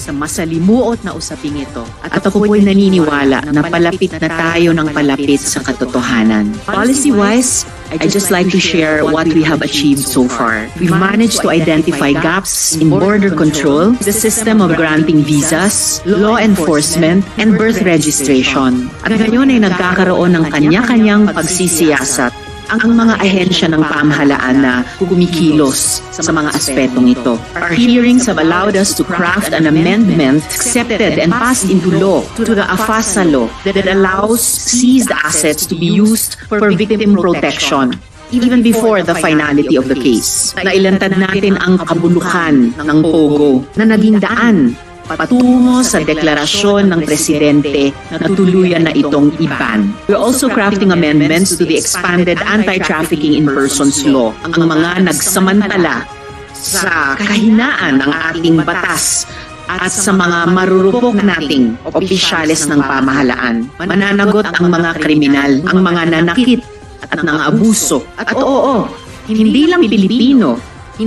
sa masalimuot na usaping ito. At ako po'y naniniwala na palapit na tayo ng palapit sa katotohanan. Policy-wise, I just like to share what we have achieved so far. We've managed to identify gaps in border control, the system of granting visas, law enforcement, and birth registration. At ngayon ay nagkakaroon ng kanya-kanyang pagsisiyasat ang mga ahensya ng pamahalaan na kumikilos sa mga aspetong ito. Our hearings have allowed us to craft an amendment accepted and passed into law to the AFASA law that allows seized assets to be used for victim protection even before the finality of the case. Nailantad natin ang kabulukan ng POGO na naging daan patungo sa deklarasyon ng presidente na tuluyan na itong iban. We're also crafting amendments to the expanded anti-trafficking in persons law, ang mga nagsamantala sa kahinaan ng ating batas at sa mga marurupok nating opisyales ng pamahalaan. Mananagot ang mga kriminal, ang mga nanakit at ng abuso. At oo, hindi lang Pilipino,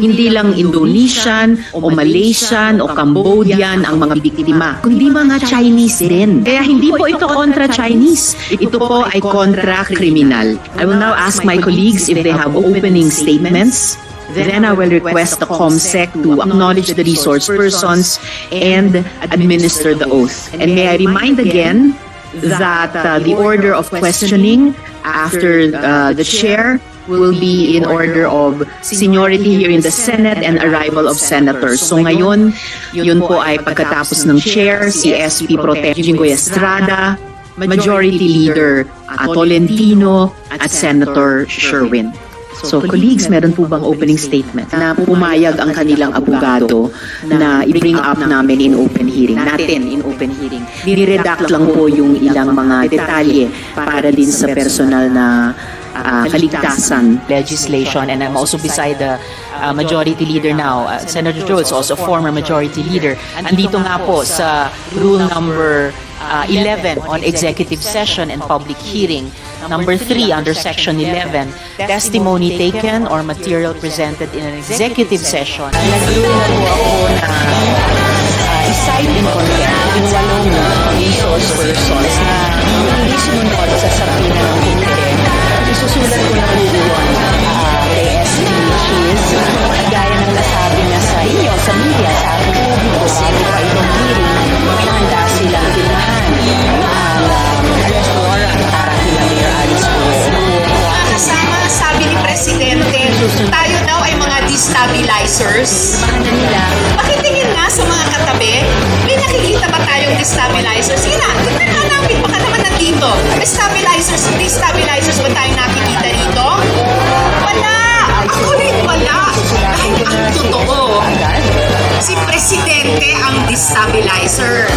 hindi lang Indonesian o Malaysian o Cambodian ang mga biktima, kundi mga Chinese din. Kaya hindi po ito kontra Chinese. Ito po ay kontra kriminal. I will now ask my colleagues if they have opening statements. Then I will request the COMSEC to acknowledge the resource persons and administer the oath. And may I remind again that uh, the order of questioning after uh, the chair will be in order of seniority here in the Senate and arrival of senators. So ngayon, yun po ay pagkatapos ng chair, si SP Pro Tem Estrada, Majority Leader uh, Tolentino, at Senator Sherwin. So, colleagues, meron po bang opening statement na pumayag ang kanilang abogado na i-bring up namin in open hearing, natin in open hearing. Niredact lang po yung ilang mga detalye para din sa personal na ah, kaligtasan. legislation and I'm also beside the uh, majority leader now. Uh, Senator Joe also former majority leader. Andito nga po sa rule number uh, 11 on executive session and public hearing. Number 3 under section 11, testimony taken or material presented in an executive session. Nag-rule na po ako na uh, iside in contempt yung walong resource persons na hindi sumunod sa sapina ng destabilizers. Nila Pakitingin nga sa mga katabi, may nakikita ba tayong destabilizers? Sige na, tignan nga natin, baka naman nandito. Stabilizers, destabilizers ba tayong nakikita rito? Wala! Ako rin wala! Ang totoo, si Presidente ang destabilizer.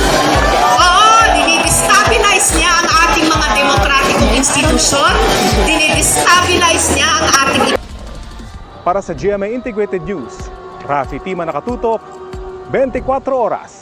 Para sa GMA Integrated News, Rafi Tima nakatutok, 24 oras.